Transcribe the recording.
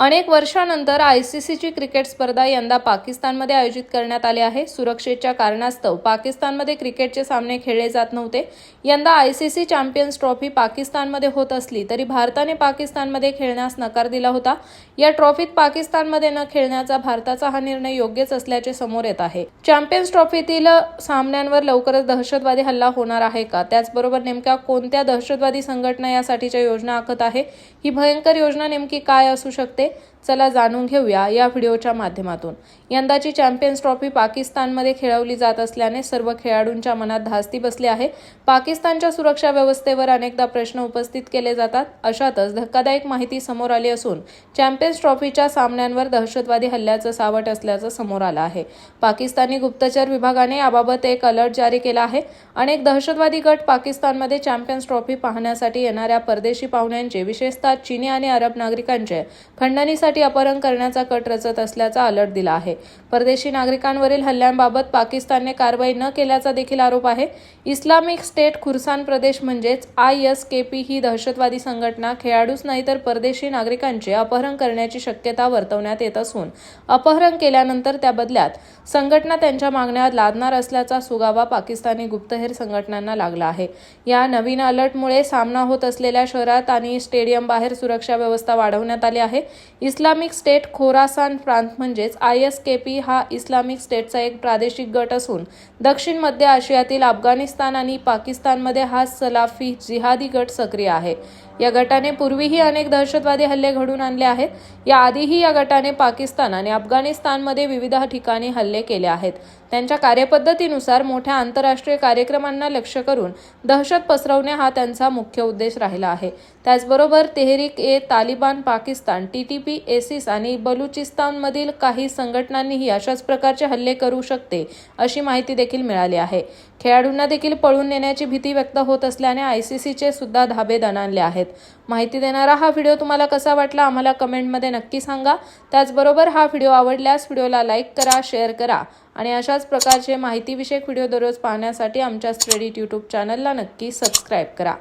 अनेक वर्षानंतर I C सीची क्रिकेट स्पर्धा यंदा पाकिस्तानमध्ये आयोजित करण्यात आली आहे. सुरक्षेच्या कारणास्तव पाकिस्तानमध्ये क्रिकेटचे सामने खेळले जात नव्हते. यंदा I C C champions trophy पाकिस्तानमध्ये होत असली तरी भारताने पाकिस्तानमध्ये खेळण्यास नकार दिला होता. या ट्रॉफीत पाकिस्तानमध्ये न खेळण्याचा भारताचा हा निर्णय योग्यच असल्याचे समोर येत आहे. चॅम्पियन्स ट्रॉफीतील सामन्यांवर लवकरच दहशतवादी हल्ला होणार आहे का? त्याचबरोबर नेमक्या कोणत्या दहशतवादी संघटना यासाठीच्या योजना आखत आहे? ही भयंकर योजना नेमकी काय असू शकते? चला जाणून घेऊया या व्हिडिओच्या माध्यमातून. यंदाची चॅम्पियन्स ट्रॉफी पाकिस्तानमध्ये खेळवली जात असल्याने सर्व खेळाडूंच्या मनात धास्ती बसली आहे. पाकिस्तानच्या सुरक्षा व्यवस्थेवर अनेकदा प्रश्न उपस्थित केले जातात. अशातच धक्कादायक माहिती समोर आली असून चॅम्पियन्स ट्रॉफीच्या सामन्यांवर दहशतवादी हल्ल्याचं सावट असल्याचं समोर आलं आहे. पाकिस्तानी गुप्तचर विभागाने याबाबत एक अलर्ट जारी केला आहे. अनेक दहशतवादी गट पाकिस्तानमध्ये चॅम्पियन्स ट्रॉफी पाहण्यासाठी येणाऱ्या परदेशी पाहुण्यांचे विशेषतः चीनी आणि अरब नागरिकांचे खंडणीसाठी अपहरण करण्याचा कट रचत असल्याचा अलर्ट दिला आहे. परदेशी नागरिकांवरील हल्ल्यांबाबत पाकिस्तानने कारवाई न केल्याचा देखील आरोप आहे. इस्लामिक स्टेट खुरसान प्रदेश म्हणजेच आय एस के पी ही दहशतवादी संघटना खेळाडूच नाही तर परदेशी नागरिकांचे अपहरण करण्याची शक्यता वर्तवण्यात येत असून अपहरण केल्यानंतर त्या बदल्यात संघटना त्यांच्या मागण्या लादणार असल्याचा सुगावा पाकिस्तानी गुप्तहेर संघटनांना लागला आहे. या नवीन अलर्टमुळे सामना होत असलेल्या शहरात आणि स्टेडियम बाहेर सुरक्षा व्यवस्था वाढवण्यात आली आहे. इस्लामिक स्टेट खोरासान प्रांत म्हणजेच आय एस के पी हा इस्लामिक स्टेटचा एक प्रादेशिक गट असून दक्षिण मध्य आशियातील अफगाणिस्तान आणि पाकिस्तानमध्ये हा सलाफी जिहादी गट सक्रिय आहे. या गटाने पूर्वीही अनेक दहशतवादी हल्ले घडून आणले आहेत. याआधीही या गटाने पाकिस्तान आणि अफगाणिस्तानमध्ये विविध ठिकाणी हल्ले केले आहेत. त्यांच्या कार्यपद्धतीनुसार मोठ्या आंतरराष्ट्रीय कार्यक्रमांना लक्ष्य करून दहशत पसरवणे हा त्यांचा मुख्य उद्देश राहिला आहे. त्याचबरोबर Tehreek e Taliban Pakistan T T P ISIS आणि बलुचिस्तानमधील काही संघटनांनीही अशाच प्रकारचे हल्ले करू शकते अशी माहिती देखील मिळाली आहे. खेळाडूंना देखील पळून नेण्याची भीती व्यक्त होत असल्याने आय सी सीचे सुद्धा धाबे दणाणले आहेत. माहिती देणारा हा व्हिडिओ तुम्हाला कसा वाटला आम्हाला कमेंटमध्ये नक्की सांगा. त्याचबरोबर हा व्हिडिओ आवडल्यास व्हिडिओला लाईक करा शेअर करा आणि अशाच प्रकारचे माहितीविषयक व्हिडिओ दररोज पाहण्यासाठी आमच्या स्टडीट यूट्यूब चॅनलला नक्की सबस्क्राईब करा.